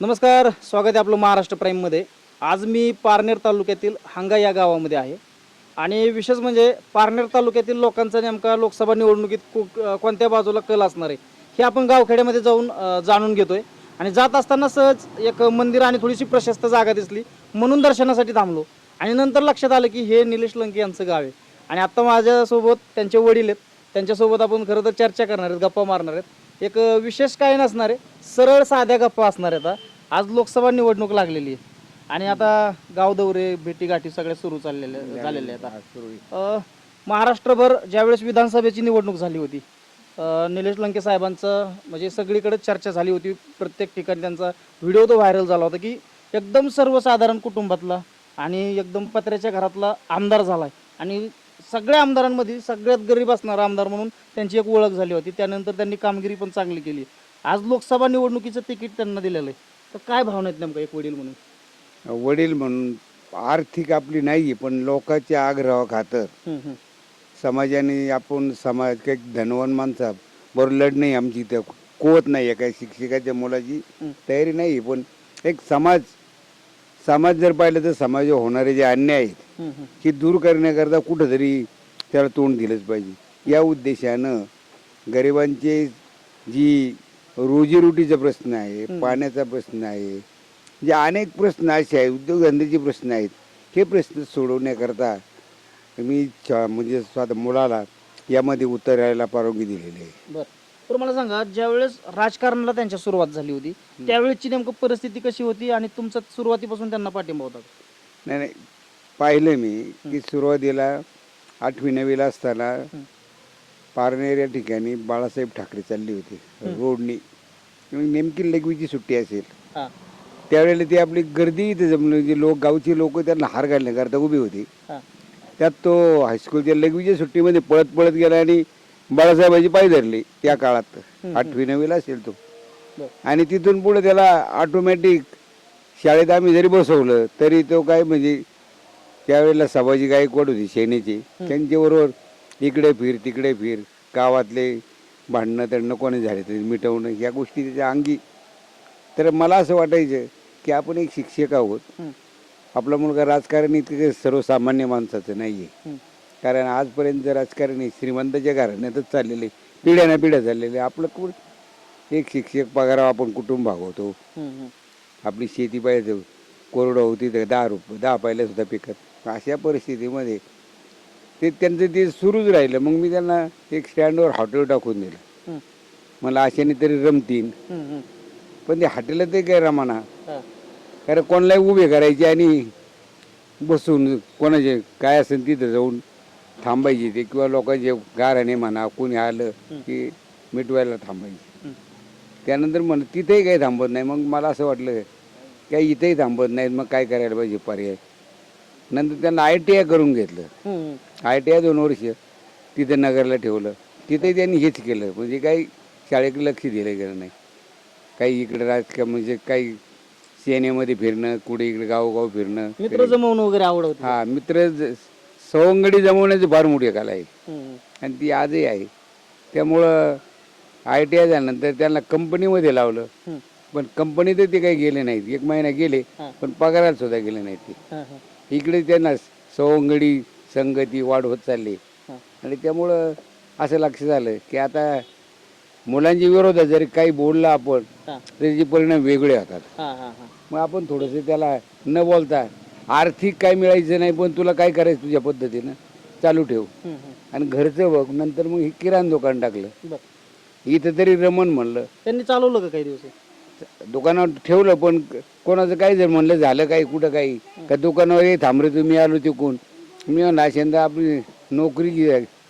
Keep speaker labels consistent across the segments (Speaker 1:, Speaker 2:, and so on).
Speaker 1: नमस्कार स्वागत आहे आपलं महाराष्ट्र प्राईममध्ये आज मी पारनेर तालुक्यातील हांगा या गावामध्ये आहे. आणि विशेष म्हणजे पारनेर तालुक्यातील लोकांचा नेमका लोकसभा निवडणुकीत को- कोणत्या बाजूला कल असणार आहे हे आपण गावखेड्यामध्ये जाऊन जाणून घेतोय. आणि जात असताना सहज एक मंदिर आणि थोडीशी प्रशस्त जागा दिसली म्हणून दर्शनासाठी थांबलो. आणि नंतर लक्षात आलं की हे निलेश लंके यांचं गाव आहे. आणि आत्ता माझ्यासोबत त्यांचे वडील आहेत. त्यांच्यासोबत आपण खरं तर चर्चा करणार आहेत गप्पा मारणार आहेत. एक विशेष काही नसणार आहे. सरळ साध्या गप्पा असणार आहेत. आज लोकसभा निवडणूक लागलेली आहे. आणि आता गाव दौरे भेटीगाठी सगळ्या सुरू चाललेल्या झालेल्या आहेत आता. अं, महाराष्ट्रभर ज्यावेळेस विधानसभेची निवडणूक झाली होती अं, निलेश लंके साहेबांचं म्हणजे सगळीकडे चर्चा झाली होती. प्रत्येक ठिकाणी त्यांचा व्हिडिओ तो व्हायरल झाला होता की एकदम सर्वसाधारण कुटुंबातला आणि एकदम पत्र्याच्या घरातला आमदार झालाय. आणि सगळ्या आमदारांमध्ये सगळ्यात गरीब असणारा आमदार म्हणून त्यांची एक ओळख झाली होती. त्यानंतर त्यांनी कामगिरी पण चांगली केली. आज लोकसभा निवडणुकीचं तिकीट त्यांना दिलेलं आहे. तर काय भावना आहेत नेमका एक वडील म्हणून?
Speaker 2: वडील म्हणून आर्थिक आपली नाही पण लोकांच्या आग्रह खातर. समाजाने आपण समाज काही धनवान माणसा बरोबर लढ नाही आमची इथं. कुवत नाही आहे. काही शिक्षकाच्या मुलाची
Speaker 1: हं.
Speaker 2: तयारी नाही पण एक समाज समाज जर पाहिलं तर समाजावर होणारे जे अन्याय आहेत. हे दूर करण्याकरता कुठंतरी त्याला तोंड दिलंच पाहिजे. या उद्देशानं गरिबांचे जी रोजीरोटीचा प्रश्न आहे पाण्याचा प्रश्न आहे जे अनेक प्रश्न असे आहेत उद्योगधंद्याचे प्रश्न आहेत हे प्रश्न सोडवण्याकरता मी च- म्हणजे स्वतः मुलाला यामध्ये उतरायला परवानगी दिलेली आहे.
Speaker 1: बर. तर मला सांगा ज्यावेळेस राजकारणाला त्यांच्या सुरुवात झाली होती त्यावेळेसची नेमकं परिस्थिती कशी होती आणि तुमचा सुरुवातीपासून त्यांना पाठिंबा होता?
Speaker 2: नाही नाही. पाहिलं मी की सुरुवातीला आठवी नवीला असताना पारनेर या ठिकाणी बाळासाहेब ठाकरे चालली होती रोडनी. नेमकी लघवीची सुट्टी असेल.
Speaker 1: हा.
Speaker 2: त्यावेळेला ती आपली गर्दी इथे जमली जे लोक गावचे लोक त्यांना हार घालण्याकरता उभी होती. त्यात तो हायस्कूलच्या लघवीच्या सुट्टीमध्ये पळत पळत गेला आणि बाळासाहेबाची पाय धरली त्या काळात. आठवी नवीला असेल तो. आणि तिथून पुढे त्याला ऑटोमॅटिक शाळेत आम्ही जरी बसवलं तरी तो काय म्हणजे त्यावेळेला सभाजी गायकवाड होती सेनेची. त्यांच्याबरोबर इकडे फिर तिकडे फिर गावातले भांडणं त्यांना कोणी झाले तरी मिटवणं या गोष्टी त्याच्या अंगी. तर मला असं वाटायचं की आपण एक शिक्षक आहोत. आपला मुलगा राजकारण इतकं सर्वसामान्य माणसाचं नाही आहे. कारण आजपर्यंत राजकारणी श्रीमंताच्या घराण्यातच चाललेले पिढ्याना पिढ्या चाललेले आपलं कुण? एक शिक्षक पगारावर आपण कुटुंब भागवतो. आपली शेती पाहिजे कोरडं होती तर दहा रुपये दहा पाहिल्या सुद्धा पिकत. अशा परिस्थितीमध्ये ते त्यांचं ते सुरूच राहिलं. मग मी त्यांना एक स्टँडवर हॉटेल टाकून दिलं. मला अशाने तरी रमतीन. पण ते हॉटेलला ते काय रमाना. कारण कोणालाही उभे करायचे आणि बसून कोणाचे काय असेल तिथं जाऊन थांबायचे ते किंवा लोकांचे गाराने म्हणा कोणी आलं की मिटवायला थांबायचे. त्यानंतर म्हण तिथेही काही थांबत नाही. मग मला असं वाटलं काही इथेही थांबत नाहीत मग काय करायला पाहिजे पर्याय? नंतर त्यांना आय टी आय करून घेतलं. आय टी आय दोन वर्ष तिथे नगरला ठेवलं. तिथे त्यांनी हेच केलं. म्हणजे काही शाळेकडे लक्ष दिलं गेलं नाही. काही इकडे राजकारण म्हणजे काही सेनेमध्ये फिरणं कुठे इकडे गावोगाव फिरणं.
Speaker 1: मित्र जमवणं वगैरे आवड होती.
Speaker 2: हा मित्र सवंगडी जमवण्याची फार मोठी कला आहे. आणि ती आजही आहे. त्यामुळं आय टी आय झाल्यानंतर त्यांना कंपनीमध्ये लावलं. पण कंपनीत ते काही गेले नाहीत. एक महिना गेले. पण पगाराला सुद्धा गेले नाहीत ते. इकडे त्यांना सवंगडी संगती वाढ होत चालली. आणि त्यामुळं असं लक्ष झालं की आता मुलांच्या विरोधात जरी काही बोललं आपण त्याचे परिणाम वेगळे होतात. मग आपण थोडंसं त्याला न बोलता आर्थिक काय मिळायचं नाही पण तुला काय करायचं तुझ्या पद्धतीनं? चालू ठेव. आणि घरचं बघ नंतर मग हे किराणा दुकान टाकलं. इथं तरी रमण म्हणलं.
Speaker 1: त्यांनी चालवलं का काही दिवस?
Speaker 2: दुकानावर ठेवलं पण कोणाचं काही जर म्हणलं झालं काही कुठं काही का दुकानावर ये थांबरे तुम्ही आलो तिकून. मी म्हणलं अशांदा आपली नोकरी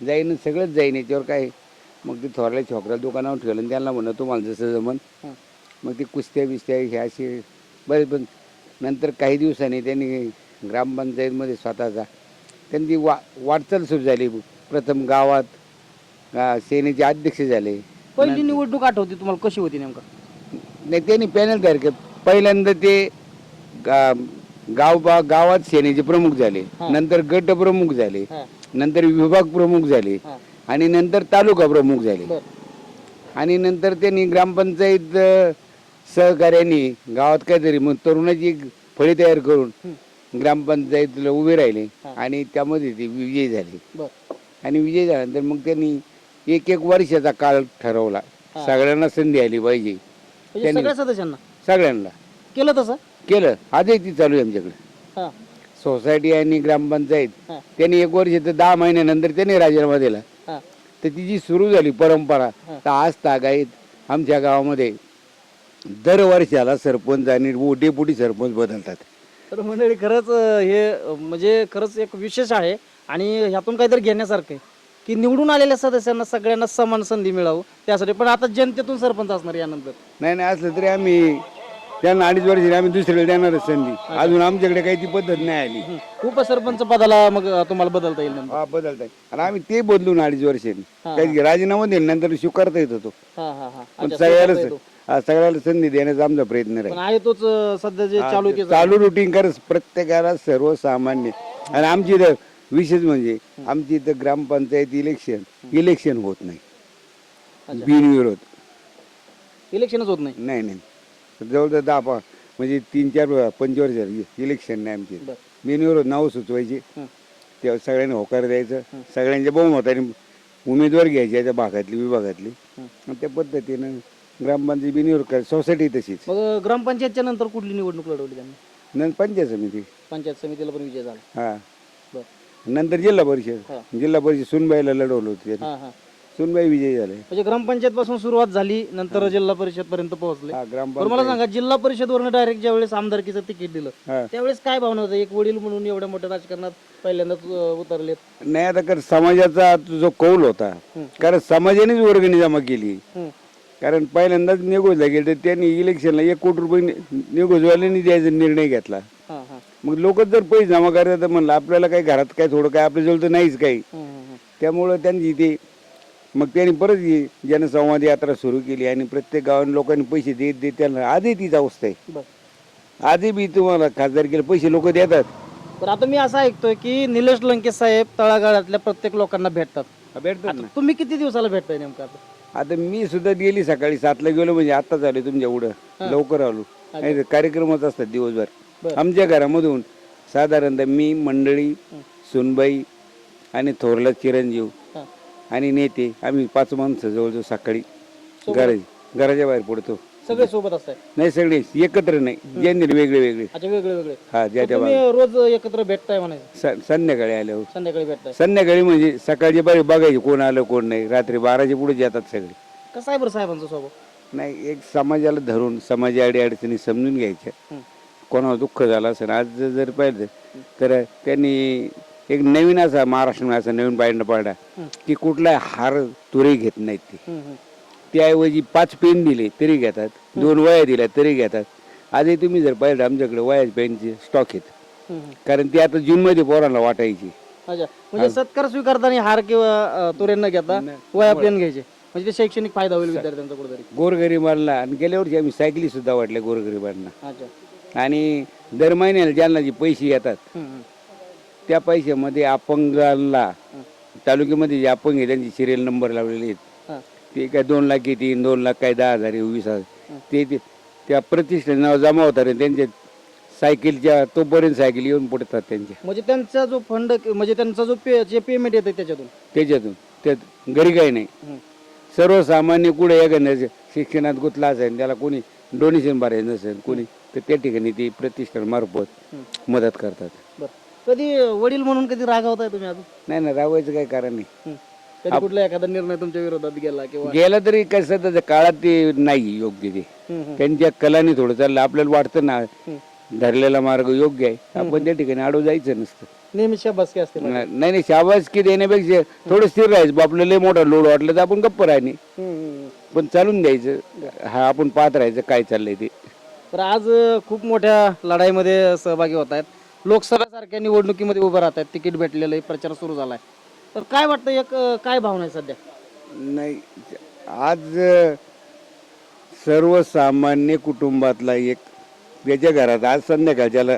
Speaker 2: जाईन सगळंच जाईन याच्यावर काय? मग ते थोरल्या छोकऱ्या दुकानावर ठेवलं आणि त्यांना म्हणलं तुम्हाला जसं जमन. मग ते कुस्त्या बिस्त्या हे असे बरेच पण नंतर काही दिवसांनी त्यांनी ग्रामपंचायतमध्ये स्वतःचा त्यांची वा वाटचाल सुरू झाली. प्रथम गावात सेनेचे अध्यक्ष झाले.
Speaker 1: पहिली निवडणूक आठवते तुम्हाला कशी होती नेमका?
Speaker 2: नाही त्यांनी पॅनल तयार केलं. पहिल्यांदा ते गा- गाव गावात सेनेचे प्रमुख झाले.
Speaker 1: हा.
Speaker 2: नंतर गट प्रमुख झाले. नंतर विभाग प्रमुख झाले.
Speaker 1: हा.
Speaker 2: आणि नंतर तालुका प्रमुख झाले.
Speaker 1: बर.
Speaker 2: आणि नंतर त्यांनी ग्रामपंचायत अ, सहकार्याने गावात काहीतरी मग तरुणाची फळी तयार करून ग्रामपंचायतीला उभे राहिले. आणि त्यामध्ये ते विजयी झाले. आणि विजय झाल्यानंतर मग त्यांनी एक एक वर्षाचा काळ ठरवला. सगळ्यांना संधी आली पाहिजे.
Speaker 1: म्हणजे
Speaker 2: त्यांनी-
Speaker 1: सगळ्या सदस्यांना?
Speaker 2: सगळ्यांना.
Speaker 1: केलं तसं?
Speaker 2: केलं. आजही ती चालू आहे आमच्याकडे. सोसायटी आणि ग्रामपंचायत. त्यांनी एक वर्ष तर दहा महिन्यानंतर त्यांनी राजीनामा दिला. तर ती जी सुरू झाली परंपरा. तर आज तागायत आमच्या गावामध्ये दर वर्षाला सरपंच आणि डेपुटी सरपंच बदलतात.
Speaker 1: तर मंडळी खरंच हे म्हणजे खरंच एक विशेष आहे आणि ह्यातून काहीतरी घेण्यासारखं आहे की निवडून आलेल्या सदस्यांना सगळ्यांना समान संधी मिळावं त्यासाठी. पण आता जनतेतून सरपंच असणार यानंतर.
Speaker 2: नाही नाही असलं तरी आम्ही त्यांना अडीच वर्ष आम्ही दुसरीकडे देणारच संधी. अजून आमच्याकडे काही ती पद्धत नाही आली.
Speaker 1: उपसरपंच पदाला मग तुम्हाला बदलता येईल नंतर
Speaker 2: हा बदलताय आणि आम्ही ते बदलून अडीच वर्षांनी.
Speaker 1: हा,
Speaker 2: काही राजीनामा दिल्यानंतर स्वीकारता येत होतो.
Speaker 1: हा हा हा.
Speaker 2: पण
Speaker 1: अच्छा, स्वीकारता
Speaker 2: सगळ्याला
Speaker 1: येतो.
Speaker 2: सगळ्याला संधी देण्याचा आमचा प्रयत्न
Speaker 1: पण
Speaker 2: राहील
Speaker 1: आहे तोच अं, सध्या जे चालू
Speaker 2: चालू रुटीन करत प्रत्येकाला सर्वसामान्य. आणि आमची इथं विशेष म्हणजे आमची इथं ग्रामपंचायत इलेक्शन इलेक्शन होत नाही. बिनविरोध.
Speaker 1: इलेक्शनच होत नाही.
Speaker 2: नाही नाही. जवळजवळ दहा पा म्हणजे तीन चार पंचवर्ष झाली. इलेक्शन नाही आमची. बिनविरोध नावं सुचवायची.
Speaker 1: हं.
Speaker 2: तेव्हा सगळ्यांनी होकार द्यायचं. सगळ्यांच्या बहुमताने उमेदवार घ्यायचे त्या भागातली विभागातली. आणि त्या पद्धतीनं ग्रामपंचायत कर सोसायटी तशीच.
Speaker 1: मग ग्रामपंचायतच्या नंतर कुठली निवडणूक लढवली त्यांनी?
Speaker 2: नंतर पंचायत समिती.
Speaker 1: पंचायत समितीला पण विजय झाला.
Speaker 2: हा.
Speaker 1: बर.
Speaker 2: नंतर जिल्हा परिषद. जिल्हा परिषद सुनबाईला लढवलं होतं त्यांनी.
Speaker 1: हा हा.
Speaker 2: सुनबाई विजयी झाले.
Speaker 1: म्हणजे ग्रामपंचायत पासून सुरुवात झाली नंतर जिल्हा परिषद पर्यंत पोहोचले.
Speaker 2: हा
Speaker 1: बरं
Speaker 2: ग्रामपंचायत
Speaker 1: मला सांगा जिल्हा परिषद वरून डायरेक्ट ज्यावेळेस आमदारकीचं तिकीट दिलं
Speaker 2: हा.
Speaker 1: त्यावेळेस काय भावना होतं एक वडील म्हणून एवढ्या मोठ्या राजकारणात पहिल्यांदाच अं, उतरलेत.
Speaker 2: नाही आता कर समाजाचा जो कौल होता. कारण समाजानेच वर्गणी जमा केली. कारण पहिल्यांदाच निघोजला गेलं तर त्यांनी इलेक्शनला एक कोटी रुपये निघोजवाल्यांनी द्यायचा निर्णय घेतला. मग लोक जर पैसे जमा करतात तर म्हणलं आपल्याला काही घरात काय थोडं काय आपल्याजवळ तर नाहीच काही. त्यामुळं त्यांची ते मग त्यांनी परत जनसंवाद यात्रा सुरू केली आणि प्रत्येक गावात लोकांनी पैसे देत देत त्यांना आजही तीच अवस्था आहे. आजही बी तुम्हाला खासदार केलं पैसे लोक देतात.
Speaker 1: तर आता मी असं ऐकतोय की निलेश लंके साहेब तळागाळातल्या प्रत्येक लोकांना भेटतात.
Speaker 2: भेटतात
Speaker 1: तुम्ही किती दिवसाला भेटताय नेमकं आता?
Speaker 2: आता मी सुद्धा गेली सकाळी सातला गेलो म्हणजे आत्ताच आलो तुमच्या एवढं लवकर आलो. नाही कार्यक्रमच असतात दिवसभर. आमच्या घरामधून साधारणतः मी मंडळी सुनबाई आणि थोरला चिरंजीव. आणि नेते आम्ही पाच माणसं जवळजवळ सकाळी घरा घराच्या बाहेर पडतो.
Speaker 1: सगळे सोबत असताय?
Speaker 2: नाही सगळे एकत्र नाही. ज्यांनी वेगळे वेगळे.
Speaker 1: अच्छा वेगळे वेगळे.
Speaker 2: हा ज्या
Speaker 1: तर
Speaker 2: त्या
Speaker 1: तुम्ही रोज एकत्र भेटताय म्हणायचं
Speaker 2: स- संध्याकाळी आल्यावर
Speaker 1: संध्याकाळी भेटताय.
Speaker 2: संध्याकाळी म्हणजे सकाळची बारी बघायची कोण आलं कोण नाही. रात्री बाराच्या पुढे जातात सगळे.
Speaker 1: कसं आहे बरं साहेबांचा स्वभाव?
Speaker 2: नाही एक समाजाला धरून समाजी अडी अडचणी समजून घ्यायच्या.
Speaker 1: हं.
Speaker 2: कोणाला दुःख झालं असेल आज जर पाहिलं तर त्यांनी एक नवीन असा महाराष्ट्र असा नवीन पायंडा पाडा
Speaker 1: हं.
Speaker 2: की कुठला हार तुरे घेत नाहीत ते.
Speaker 1: हं, हं.
Speaker 2: त्याऐवजी पाच पेन दिले तरी घेतात. दोन वया दिल्या तरी घेतात. आजही तुम्ही जर पाहिलं आमच्याकडे वया पेनचे स्टॉक आहेत. कारण ती आता जूनमध्ये पोरांना वाटायची.
Speaker 1: अच्छा. म्हणजे सत्कार स्वीकारताना हार किंवा तुरे न घेता वया पेन घ्यायचे. म्हणजे ते शैक्षणिक फायदा होईल विद्यार्थ्यांचा कुठेतरी.
Speaker 2: गोरगरिबांना आणि गेल्या वर्षी आम्ही सायकली सुद्धा वाटल्या गोरगरिबांना. आणि दर महिन्याला ज्यांना जे पैसे येतात. त्या पैशामध्ये अपंगाला तालुक्यामध्ये जे अपंग आहे त्यांचे सिरियल नंबर लावलेले आहेत. ते काय दोन लाख येतील दोन लाख काय दहा हजार वीस हजार. ते ते त्या प्रतिष्ठान नाव जमा होतात आणि त्यांच्या सायकलच्या तोपर्यंत सायकल येऊन पडतात त्यांच्या.
Speaker 1: म्हणजे त्यांचा जो फंड म्हणजे त्यांचा जो पे जे पेमेंट येते त्याच्यातून?
Speaker 2: त्याच्यातून. त्यात घरी काही नाही.
Speaker 1: हं.
Speaker 2: सर्वसामान्य कुठे एखाद्या शिक्षणात गुंतला असेल त्याला कोणी डोनेशन भरायचं नसेल कोणी तर त्या ठिकाणी ते प्रतिष्ठान मार्फत मदत करतात.
Speaker 1: बरं. कधी वडील म्हणून कधी रागावताय तुम्ही अजून?
Speaker 2: नाही ना राहायचं काही कारण नाही.
Speaker 1: हं. कधी कुठला एखादा निर्णय तुमच्या विरोधात गेला किंवा
Speaker 2: गेला तरी कसं सध्याच्या काळात ते नाही योग्य ते. त्यांच्या कलाने थोडं चाललं. आपल्याला वाटतं ना. धरलेला मार्ग योग्य आहे. आपण त्या ठिकाणी आडू जायचं नसतं.
Speaker 1: नेहमी शाबासकी असते.
Speaker 2: नाही नाही शाबासकी देण्यापेक्षा थोडं स्थिर राहायचं. बा आपल्याला लय मोठा लोड वाटलं तर आपण गप्प राहणे. पण चालून द्यायचं. हा आपण पाहत राहायचं काय चाललंय ते.
Speaker 1: तर आज अ, खूप मोठ्या लढाईमध्ये सहभागी होत आहेत. लोकसभेसारख्या निवडणुकीमध्ये उभं राहत आहेत. तिकीट भेटलेलं आहे. प्रचार सुरू झालाय. तर काय वाटतं एक अ, काय भावना आहे सध्या?
Speaker 2: नाही आज अ, सर्वसामान्य कुटुंबातला एक त्याच्या घरात आज संध्याकाळच्याला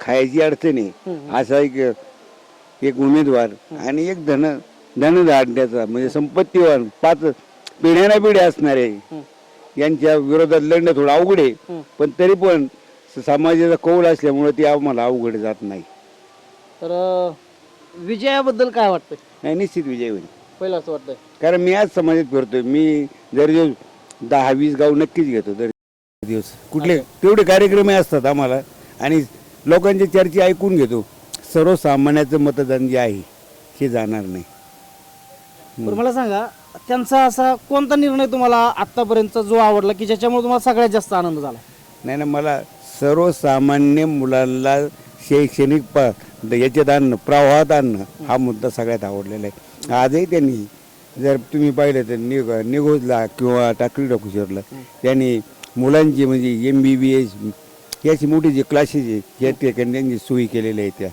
Speaker 2: खायची अडचण आहे. असा एक एक उमेदवार आणि एक धन धनधाडण्याचा म्हणजे संपत्तीवान पाच पिढ्याना पिढ्या असणारे यांच्या विरोधात लढणं थोडं अवघड आहे. पण तरी पण स- समाजाचा कौल असल्यामुळे ते आम्हाला अवघड जात नाही.
Speaker 1: तर अं, विजयाबद्दल काय वाटतंय?
Speaker 2: नाही निश्चित विजय होईल.
Speaker 1: पहिलं असं वाटतंय.
Speaker 2: कारण मी आज समाजात फिरतोय. मी जर दहा वीस गाव नक्कीच घेतो दर दिवस. कुठले तेवढे कार्यक्रम असतात आम्हाला. आणि लोकांची चर्चा ऐकून घेतो. सर्वसामान्याचं मतदान जे आहे हे जाणार नाही.
Speaker 1: पण मला सांगा त्यांचा असा कोणता निर्णय तुम्हाला आतापर्यंतचा जो आवडला की ज्याच्यामुळे तुम्हाला सगळ्यात जास्त आनंद झाला?
Speaker 2: नाही ना मला सर्वसामान्य मुलांना शैक्षणिक प याच्यात आणणं प्रवाहात आणणं हा मुद्दा सगळ्यात आवडलेला आहे. आजही त्यांनी जर तुम्ही पाहिलं तर निग निगोजला किंवा टाकळी डॉक्युशरला त्यांनी मुलांची म्हणजे एम बी बी एस याची मोठी जे क्लासेस आहेत या ठिकाणी त्यांनी सोयी केलेल्या आहेत त्या.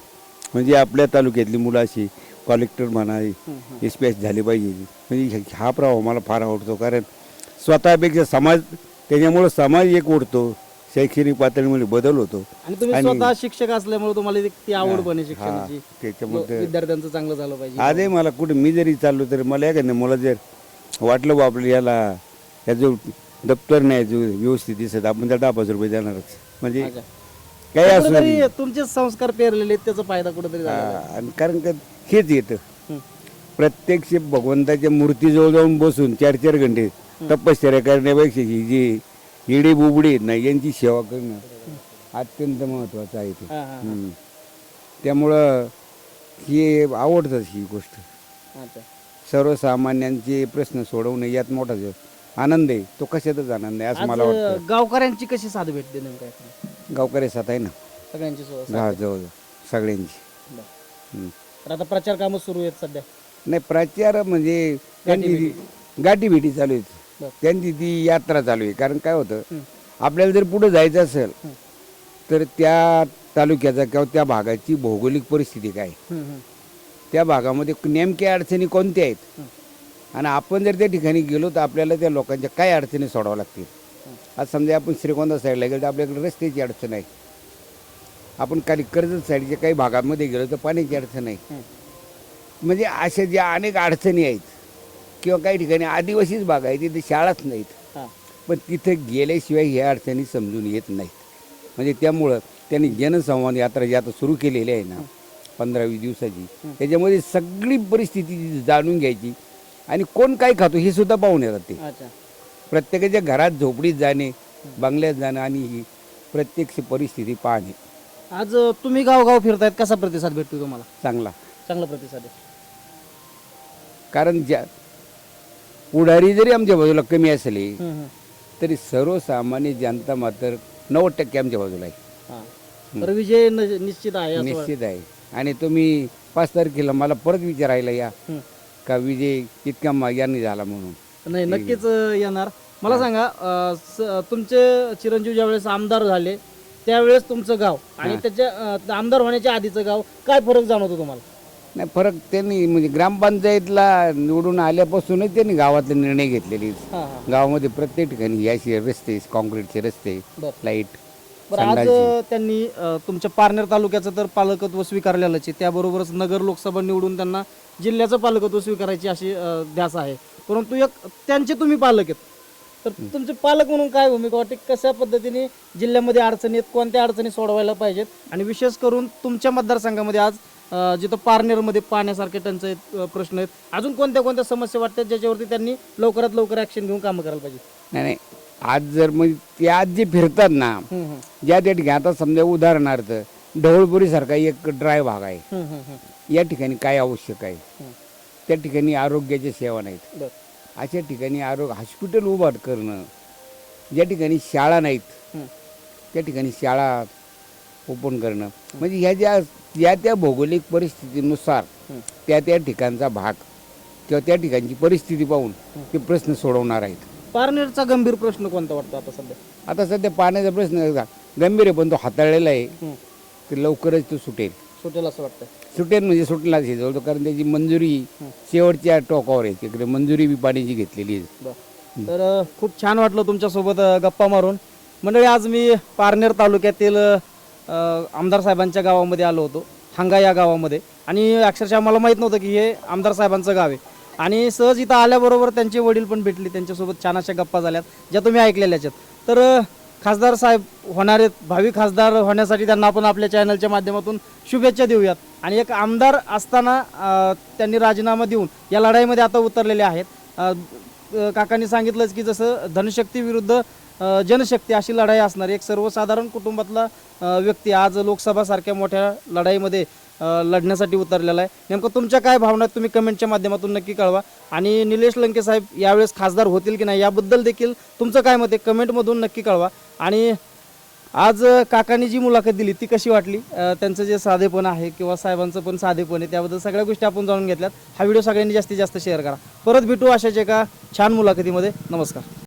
Speaker 2: म्हणजे आपल्या तालुक्यातली मुलं अशी कलेक्टर म्हणा एस पी एस पाहिजे. म्हणजे हा प्रभाव मला फार आवडतो कारण स्वतःपेक्षा समाज त्याच्यामुळं समाज एक ओढतो शैक्षणिक पातळीमध्ये बदल होतो.
Speaker 1: आणि तुम्ही
Speaker 2: आणि-
Speaker 1: स्वतः शिक्षक असल्यामुळे तुम्हाला ती- ती आवड बने
Speaker 2: हा,
Speaker 1: शिक्षणाची. विद्यार्थ्यांचं चांगलं झालं पाहिजे.
Speaker 2: आजही मला कुठे मी जरी चाललो तरी मला एखाद्या मला जर वाटलं बा आपलं याला या जो दप्तर नाही जो व्यवस्थित दिसत आपण त्या दहा पाच रुपये देणारच. म्हणजे
Speaker 1: अच्छा.
Speaker 2: काही असू
Speaker 1: कुठेतरी तुमचे संस्कार पेरलेले आहेत, त्याचा फायदा कुठेतरी झाला
Speaker 2: हा, आणि कारण का हेच येतं. प्रत्यक्ष भगवंताच्या मूर्तीजवळ जाऊन बसून चार चार घंटे तपश्चर्या करण्यापेक्षा ही जी इडी बुबडी आहेत ना यांची सेवा करणं अत्यंत महत्वाचं आहे ते. त्यामुळं हे आवडतं ही गोष्ट.
Speaker 1: अच्छा.
Speaker 2: सर्वसामान्यांचे प्रश्न सोडवणे यात मोठा जो आनंद आहे. तो कशातच आनंद आहे असं
Speaker 1: आज
Speaker 2: मला वाटतं.
Speaker 1: अं, गावकऱ्यांची कशी साथ भेटते नेमका
Speaker 2: गावकरी साथ आहे ना.
Speaker 1: सगळ्यांची
Speaker 2: जवळ सगळ्यांची.
Speaker 1: बरं. तर आता प्रचार कामं सुरू आहेत सध्या.
Speaker 2: नाही प्रचार म्हणजे त्यांची गाठी भेटी चालू आहेत. त्यांची ती यात्रा चालू आहे कारण काय होतं. आपल्याला जर पुढे जायचं असेल. तर त्या तालुक्याचा किंवा त्या भागाची भौगोलिक परिस्थिती काय. त्या भागामध्ये नेमक्या अडचणी कोणत्या आहेत. आणि आपण जर त्या ठिकाणी गेलो तर आपल्याला त्या लोकांच्या काय अडचणी सोडाव्या लागतील आज समजा आपण श्रीगोंदा साईडला गेलो तर आपल्याकडे रस्त्याची अडचण आहे आपण खाली कर्जत साईडच्या काही भागामध्ये गेलो तर पाण्याची अडचण आहे. म्हणजे अशा ज्या अनेक अडचणी आहेत किंवा काही ठिकाणी आदिवासीच भाग आहे तिथे शाळाच नाहीत. पण तिथे गेल्याशिवाय ह्या अडचणी समजून येत नाहीत. म्हणजे त्यामुळं त्यांनी जनसंवाद यात्रा जी आता सुरू केलेली आहे ना पंधरा वीस दिवसाची त्याच्यामध्ये सगळी परिस्थिती जाणून घ्यायची. आणि कोण काय खातो हे सुद्धा पाहून येतात ते. प्रत्येकाच्या घरात झोपडीत जाणे बंगल्यात जाणं आणि ही प्रत्यक्ष परिस्थिती पाहणे.
Speaker 1: आज तुम्ही गावगाव फिरतायत कसा प्रतिसाद भेटतो तुम्हाला?
Speaker 2: चांगला.
Speaker 1: चांगला प्रतिसाद आहे.
Speaker 2: कारण ज्या पुढारी जरी आमच्या बाजूला कमी असले. तरी सर्वसामान्य जनता मात्र नव्वद टक्के आमच्या बाजूला आहे.
Speaker 1: तर विजय न- निश्चित आहे असं.
Speaker 2: निश्चित आहे आणि तुम्ही पाच तारखेला मला परत विचारायला या. का विजय इतका मा- यांनी झाला म्हणून
Speaker 1: नाही नक्कीच अं, येणार मला सांगा अं, स- तुमचे चिरंजीव ज्यावेळेस आमदार झाले त्यावेळेस तुमचं गाव आणि त्याच्या अं, आमदार होण्याच्या आधीचं गाव काय फरक जाणवतो तुम्हाला
Speaker 2: नाही फरक त्यांनी म्हणजे ग्रामपंचायतला निवडून आल्यापासूनच त्यांनी गावातले निर्णय घेतलेले.
Speaker 1: हा हा.
Speaker 2: गावामध्ये प्रत्येक ठिकाणी याचे रस्ते कॉन्क्रीटचे रस्ते
Speaker 1: बर.
Speaker 2: लाइट
Speaker 1: बरं आज अं, त्यांनी अं, तुमच्या पारनेर तालुक्याचं तर पालकत्व स्वीकारलेलंच आहे. त्याबरोबरच नगर लोकसभा निवडून त्यांना जिल्ह्याचं पालकत्व स्वीकारायची अशी अं, ध्यास आहे. परंतु एक त्यांचे तुम्ही पालक आहेत. तर तुमचे पालक म्हणून काय भूमिका वाटते? कशा पद्धतीने जिल्ह्यामध्ये अडचणी आहेत? कोणत्या अडचणी सोडवायला पाहिजेत? आणि विशेष करून तुमच्या मतदारसंघामध्ये आज जिथं पारनेरमध्ये पाण्यासारखे टंचाई अं, प्रश्न आहेत अजून कोणत्या कोणत्या समस्या वाटतात ज्याच्यावरती त्यांनी लवकरात लवकर ऍक्शन घेऊन कामं करायला पाहिजे
Speaker 2: नाही नाही आज जर मग ते आज जे फिरतात ना
Speaker 1: हम्म, हम्म.
Speaker 2: ज्या त्या ठिकाणी आता समजा उदाहरणार्थ ढवळपुरीसारखा एक ड्राय भाग आहे
Speaker 1: हम्म, हम्म, हम्म.
Speaker 2: या ठिकाणी काय आवश्यक आहे. त्या ठिकाणी आरोग्याच्या सेवा नाहीत
Speaker 1: बरं.
Speaker 2: अशा ठिकाणी आरोग्य हॉस्पिटल उभा करणं ज्या ठिकाणी शाळा नाहीत
Speaker 1: हम्म.
Speaker 2: त्या ठिकाणी शाळा ओपन करणं. म्हणजे ह्या ज्या या त्या भौगोलिक परिस्थितीनुसार. त्या त्या ठिकाणचा भाग किंवा त्या ठिकाणची परिस्थिती पाहून ते प्रश्न सोडवणार आहेत.
Speaker 1: पारनेरचा गंभीर प्रश्न कोणता वाटतो आता सध्या?
Speaker 2: आता सध्या पाण्याचा प्रश्न गंभीर आहे पण तो हाताळलेला आहे. ते लवकरच तो सुटेल.
Speaker 1: सुटेल असं वाटतं
Speaker 2: सुटेल म्हणजे सुटला शिजवतो कारण त्याची मंजुरी शेवटच्या टोकावर आहे. तिकडे मंजुरी बी पाण्याची घेतलेली आहे.
Speaker 1: बरं. तर अ, खूप छान वाटलं तुमच्यासोबत अ, गप्पा मारून. मंडळी आज मी पारनेर तालुक्यातील अ, आमदार साहेबांच्या गावामध्ये आलो होतो हांगा या गावामध्ये. आणि अक्षरशः मला माहीत नव्हतं की हे आमदार साहेबांचं गाव आहे. आणि सहज इथं आल्याबरोबर त्यांचे वडील पण भेटले त्यांच्यासोबत छान अशा गप्पा झाल्यात ज्या तुम्ही ऐकलेल्या आहेत. तर खासदार साहेब होणार आहेत भावी खासदार होण्यासाठी त्यांना आपण आपल्या चॅनलच्या माध्यमातून शुभेच्छा देऊयात. आणि एक आमदार असताना त्यांनी राजीनामा देऊन या लढाईमध्ये आता उतरलेले आहेत. काकांनी सांगितलंच की जसं धनशक्ती विरुद्ध जनशक्ती अशी लढाई असणार. एक सर्वसाधारण कुटुंबातला व्यक्ती आज लोकसभासारख्या मोठ्या लढाईमध्ये लढण्यासाठी उतरलेला आहे. नेमकं तुमच्या काय भावना आहेत? तुम्ही कमेंटच्या माध्यमातून नक्की कळवा. आणि निलेश लंके साहेब यावेळेस खासदार होतील की नाही याबद्दल देखील तुमचं काय मत आहे? कमेंटमधून नक्की कळवा. आणि आज काकांनी जी मुलाखत दिली ती कशी वाटली? अ, त्यांचं जे साधेपण आहे किंवा साहेबांचं पण साधेपण आहे त्याबद्दल सगळ्या गोष्टी आपण जाणून घेतल्यात. हा व्हिडिओ सगळ्यांनी जास्तीत जास्त शेअर करा. परत भेटू अशाच एका छान मुलाखतीमध्ये. नमस्कार.